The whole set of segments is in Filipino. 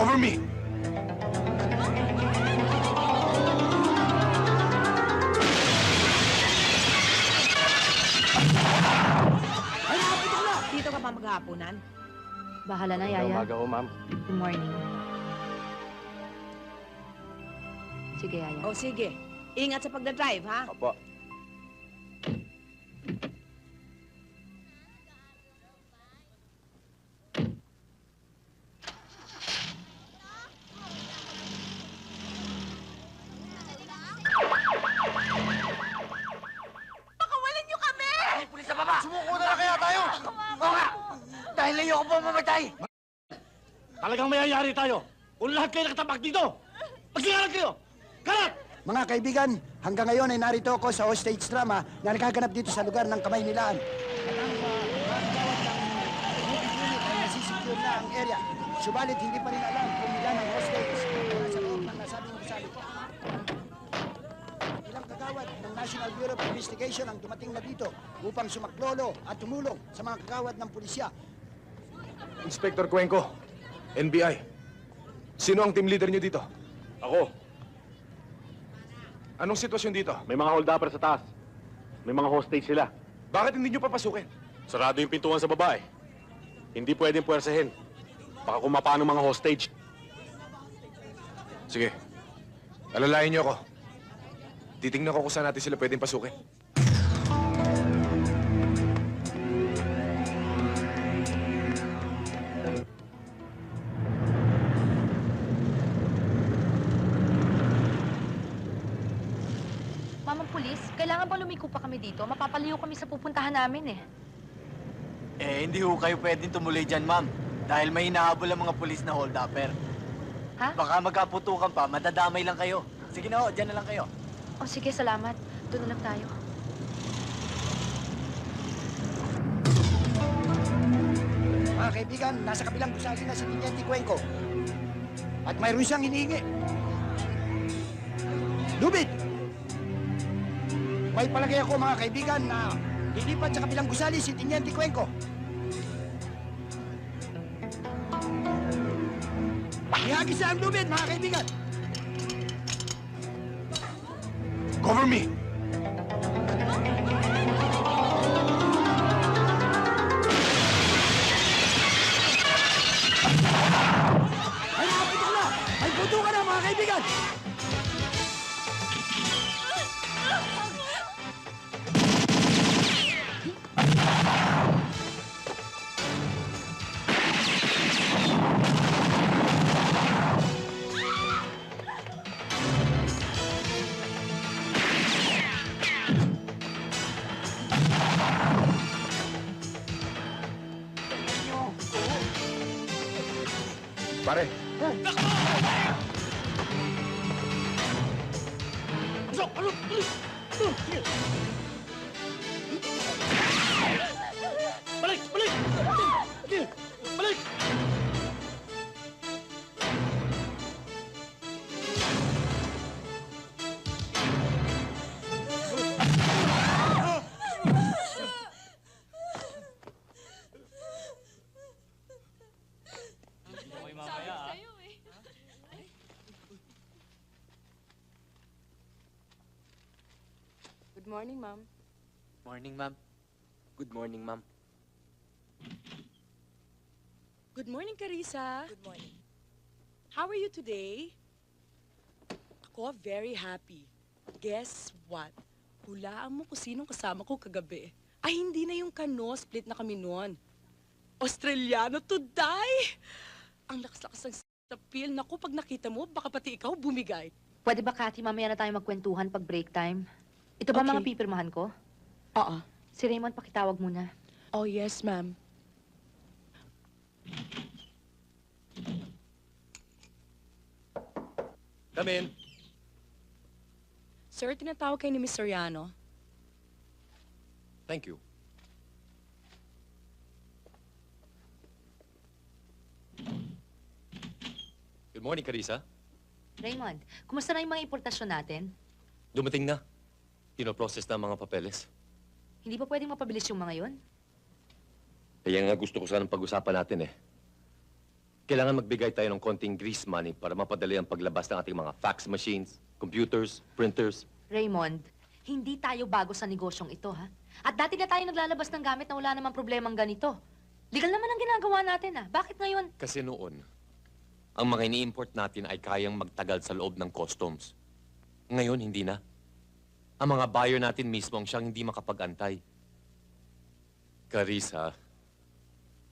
Cover me! Dito ka pa maghahaponan? Bahala na, Magandang Yaya. umaga ho, ma'am. Good morning. Sige, Yaya. O sige, ingat sa pagdadrive, ha? Apo. Po mamatay! Talagang mayayari tayo kung lahat kayo nakatapak dito. Magsingalan kayo! Karat! Mga kaibigan, hanggang ngayon ay narito ako sa hostage drama na nagaganap dito sa lugar ng Kamay Nilaan. Na ang area. Subalit hindi pa rin alam kung ilan ang hostage na nasa loob ng nasabing gusali. Ilang kagawad ng National Bureau of Investigation ang dumating na dito upang sumaklolo at tumulong sa mga kagawad ng pulisya. Inspector Cuenco, NBI. Sino ang team leader niyo dito? Ako, Anong sitwasyon dito? may mga hold-upper sa taas. May mga hostage sila. Bakit hindi niyo papasukin? Sarado yung pintuan sa baba eh. Hindi pwedeng puwersahin. Baka kumapano mga hostage. Sige. Alalayan niyo ako. Titingnan ko kung saan natin sila pwedeng pasukin. Kailangan bang lumiko pa kami dito? Mapapaliw kami sa pupuntahan namin eh. Eh, hindi ho kayo pwedeng tumuloy dyan, ma'am. Dahil may hinahabol ang mga pulis na hold-upper. Ha? Baka magkaputukan pa, madadamay lang kayo. Sige na ho, dyan na lang kayo. O sige, salamat. Doon na lang tayo. Mga kaibigan, nasa kabilang gusali na si Tiniente Cuenco. At mayroon siyang hinihingi. Lubid! May palagay ako mga kaibigan na lilipat sa kabilang gusali si Tiniente Cuenco. Ihagis na ang lubid, mga kaibigan! Cover me! Ay, nakaputok na! Ay, puto ka na, mga kaibigan! Pare, Pasok! Pasok! Balik! Good morning, ma'am. Morning, ma'am. Good morning, ma'am. Good morning, Carissa. Good morning. How are you today? Ako, very happy. Guess what? Hulaan mo kung sinong kasama ko kagabi. Ay, hindi na yung kano. Split na kami noon. Australiano to die! Ang lakas-lakas ng sa feel. Naku, pag nakita mo, baka pati ikaw bumigay. Pwede ba, Cathy, mamaya na tayo magkwentuhan pag break time? Ito ba Okay. mga pipirmahan ko? Oo. Si Raymond, pakitawag muna. Oh, yes, ma'am. Come in. Sir, tinatawag kayo ni Miss Soriano. Thank you. Good morning, Carissa. Raymond, kumusta na yung mga importasyon natin? Dumating na. Pinoprocess na ang mga papeles. Hindi ba pwedeng mapabilis yung mga yon? Kaya nga gusto ko sanang pag-usapan natin eh. Kailangan magbigay tayo ng konting grease money para mapadali ang paglabas ng ating mga fax machines, computers, printers. Raymond, hindi tayo bago sa negosyong ito, ha? At dati na tayo naglalabas ng gamit na wala namang problemang ganito. Legal naman ang ginagawa natin, ha? Bakit ngayon? Kasi noon, ang mga ini-import natin ay kayang magtagal sa loob ng customs. Ngayon, hindi na. Ang mga buyer natin mismo ang siyang hindi makapag-antay. Carissa,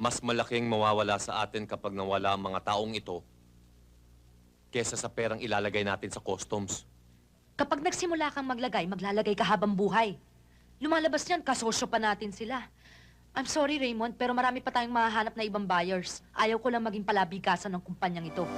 mas malaking mawawala sa atin kapag nawala ang mga taong ito kesa sa perang ilalagay natin sa customs. Kapag nagsimula kang maglagay, maglalagay ka habang buhay. Lumalabas yan, kasosyo pa natin sila. I'm sorry, Raymond, pero marami pa tayong mahahanap na ibang buyers. Ayaw ko lang maging palabigasan ng kumpanyang ito.